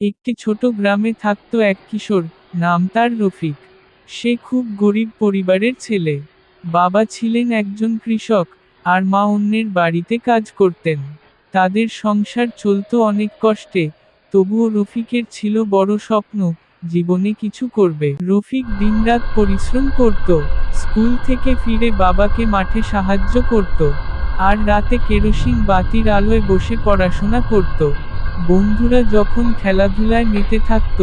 একটি ছোট গ্রামে থাকত এক কিশোর, নাম তার রফিক। সে খুব গরিব পরিবারের ছেলে। বাবা ছিলেন একজন কৃষক আর মা অন্যের বাড়িতে কাজ করতেন। তাদের সংসার চলতো অনেক কষ্টে, তবুও রফিকের ছিল বড় স্বপ্ন, জীবনে কিছু করবে। রফিক দিনরাত পরিশ্রম করত, স্কুল থেকে ফিরে বাবাকে মাঠে সাহায্য করত, আর রাতে কেরোসিন বাতির আলোয় বসে পড়াশোনা করত। বন্ধুরা যখন খেলাধুলায় মেতে থাকত,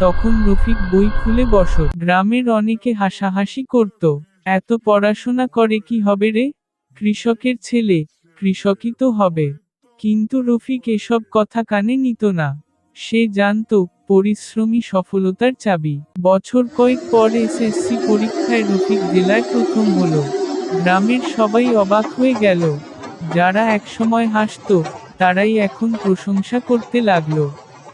তখন রফিক বই খুলে বস গ্রামের অনেকে হাসাহাসি করত। এত পড়াশোনা করে কি হবে রে? কৃষকের ছেলে, কৃষকই তো হবে। কিন্তু রফিক এসব কথা কানে নিত না। সে জানত পরিশ্রমী সফলতার চাবি। বছর কয়েক পর এসএসসি পরীক্ষায় রফিক জেলায় প্রথম হলো। গ্রামের সবাই অবাক হয়ে গেল। যারা একসময় হাসতো তারাই এখন প্রশংসা করতে লাগল।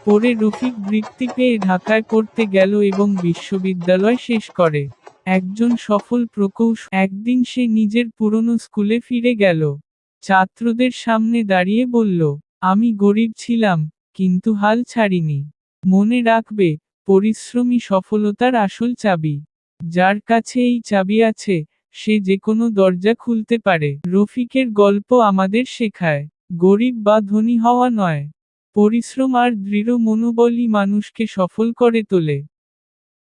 পরে রফিক বৃত্তি পেয়ে ঢাকায় পড়তে গেল এবং বিশ্ববিদ্যালয় শেষ করে। একজন সফল প্রকৌশ, একদিন সে নিজের পুরনো স্কুলে ফিরে গেল। ছাত্রদের সামনে দাঁড়িয়ে বলল, আমি গরিব ছিলাম, কিন্তু হাল ছাড়িনি। মনে রাখবে, পরিশ্রমী সফলতার আসল চাবি। যার কাছে এই চাবি আছে, সে যে কোনো দরজা খুলতে পারে। রফিকের গল্প আমাদের শেখায়। গরিব বা ধনী হওয়া নয়। পরিশ্রম আর দৃঢ় মনোবলই মানুষকে সফল করে তোলে।